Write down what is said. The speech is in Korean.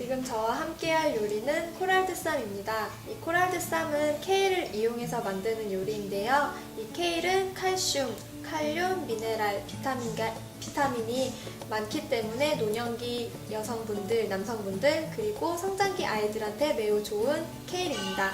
지금 저와 함께할 요리는 코랄드 쌈입니다. 이 코랄드 쌈은 케일을 이용해서 만드는 요리인데요. 이 케일은 칼슘, 칼륨, 미네랄, 비타민가, 비타민이 많기 때문에 노년기 여성분들, 남성분들, 그리고 성장기 아이들한테 매우 좋은 케일입니다.